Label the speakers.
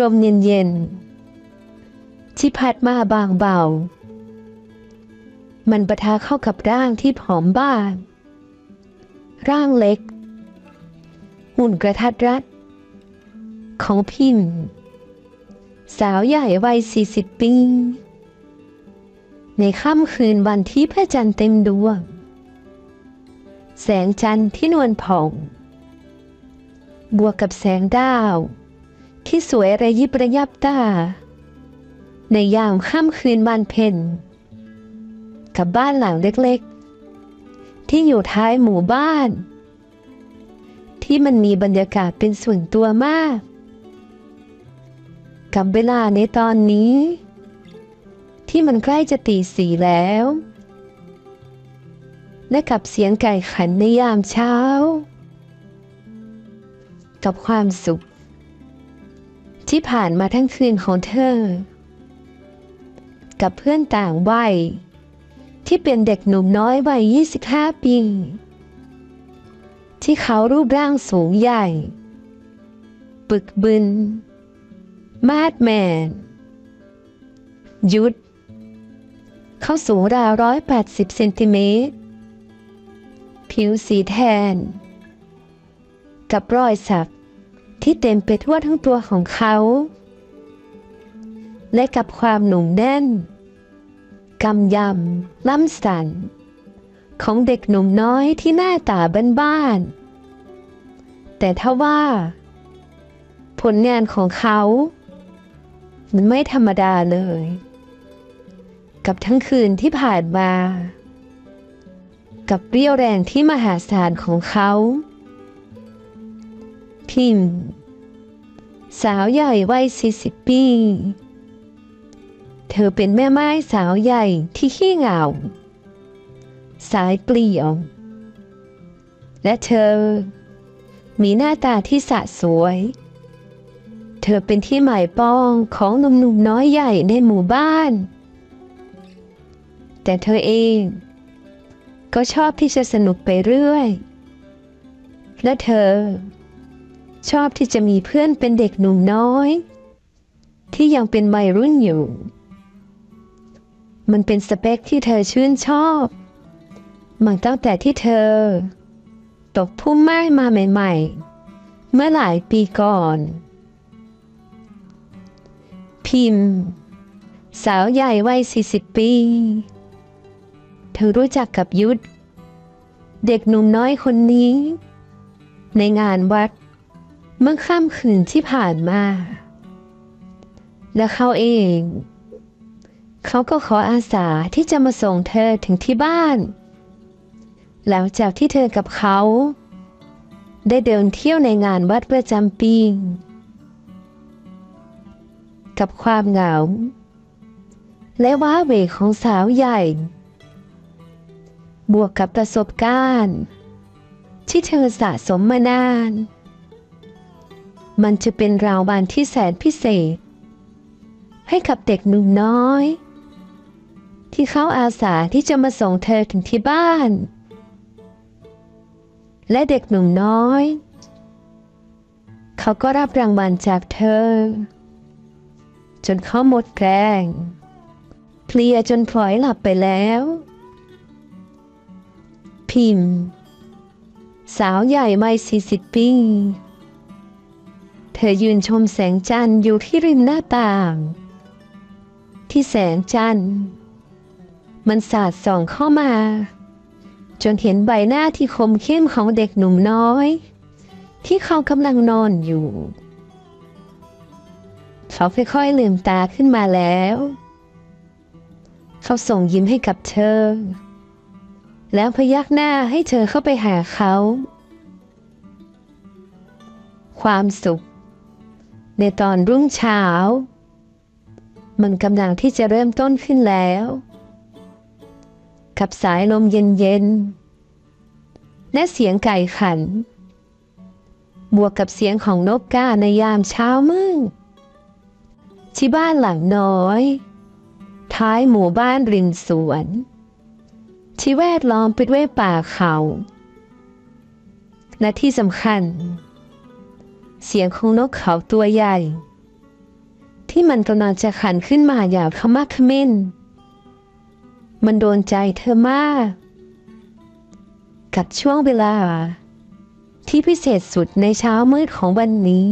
Speaker 1: ลมเย็นๆที่พัดมาบางเบา มันประทะเข้ากับร่างที่ผอมบ้างร่างเล็ก หุ่นกระทัดรัด ของพิมสาวใหญ่วัยสี่สิบปีในค่ำคืนวันที่พระจันทร์เต็มดวง แสงจันทร์ที่นวลผ่อง บวกกับแสงดาว ที่สวยระยิบระยับตา ในยามค่ำคืนวันเพ็ญกับบ้านหลังเล็กๆ ที่อยู่ท้ายหมู่บ้าน ที่มันมีบรรยากาศเป็นส่วนตัวมาก กับเวลาในตอนนี้ ที่มันใกล้จะตีสี่แล้ว และกับเสียงไก่ขันในยามเช้า กับความสุข ที่ผ่านมาทั้งคืนของเธอ กับเพื่อนต่างวัย ที่เป็นเด็กหนุ่มน้อยวัย 25 ปี ที่เขารูปร่างสูงใหญ่ ปึกบึน มาดแมน ยุด เขาสูงราวร้อยแปดสิบเซนติเมตร ผิวสีแทน กับรอยสัก ที่เต็มไปทั่วทั้งตัวของเขา และกับความหนุ่มแน่นกำยำล้ำสัน ของเด็กหนุ่มน้อยที่หน้าตาบ้านๆแต่ถ้าว่า ผลงานของเขามันไม่ธรรมดาเลย กับทั้งคืนที่ผ่านมา กับเรี่ยวแรงที่มหาศาลของเขา พิมพ์ สาวใหญ่วัย40ปี เธอเป็นแม่ไม้สาวใหญ่ที่ขี้เหงา สายเปลี่ยว และเธอ มีหน้าตาที่สะสวย เธอเป็นที่หมายปองของหนุ่มๆน้อยใหญ่ในหมู่บ้าน แต่เธอเองก็ชอบที่จะสนุกไปเรื่อย และเธอ ชอบที่จะมีเพื่อนเป็นเด็กหนุ่มน้อย ที่ยังเป็นวัยรุ่นอยู่ มันเป็นสเปคที่เธอชื่นชอบมันตั้งแต่ที่เธอ ตกพุ่มไม้มาใหม่ ๆ เมื่อหลายปีก่อน พิมพ์ สาวใหญ่วัย40 ปี เธอรู้จักกับยุทธเด็กหนุ่มน้อยคนนี้ ในงานวัด เมื่อค่ำคืนที่ผ่านมา และเขาเอง เขาก็ขออาสาที่จะมาส่งเธอถึงที่บ้าน หลังจากที่เธอกับเขา ได้เดินเที่ยวในงานวัดประจำปี กับความเหงา และว้าเหวของสาวใหญ่ บวกกับประสบการณ์ ที่เธอสะสมมานาน มันจะเป็นรางวัลที่แสนพิเศษ ให้กับเด็กหนุ่มน้อย ที่เขาอาสาที่จะมาส่งเธอถึงที่บ้าน และเด็กหนุ่มน้อย เขาก็รับรางวัลจากเธอ จนเขาหมดแรงเพลียจนพลอยหลับไปแล้ว พิมพ์ สาวใหญ่ไม่สี่สิบปี อยืนชมแสงจันทร์อยู่ที่ริมหน้าต่าง ที่แสงจันทร์มันสาดส่องเข้ามา จนเห็นใบหน้าที่คมเข้มของเด็กหนุ่มน้อย ที่เขากำลังนอนอยู่ เขาค่อยๆลืมตาขึ้นมาแล้ว เขาส่งยิ้มให้กับเธอ แล้วพยักหน้าให้เธอเข้าไปหาเขา ความสุข ในตอนรุ่งเช้า มันกำลังที่จะเริ่มต้นขึ้นแล้ว กับสายลมเย็นๆ และเสียงไก่ขัน บวกกับเสียงของนกกาในยามเช้ามืดที่บ้านหลังน้อย ท้ายหมู่บ้านริมสวน ที่แวดล้อมไปด้วยป่าเขา และที่สำคัญ เสียงของนกเขาตัวใหญ่ ที่มันกำลังจะขันขึ้นมาอย่างขมักขม้น มันโดนใจเธอมาก กับช่วงเวลา ที่พิเศษสุดในเช้ามืดของวันนี้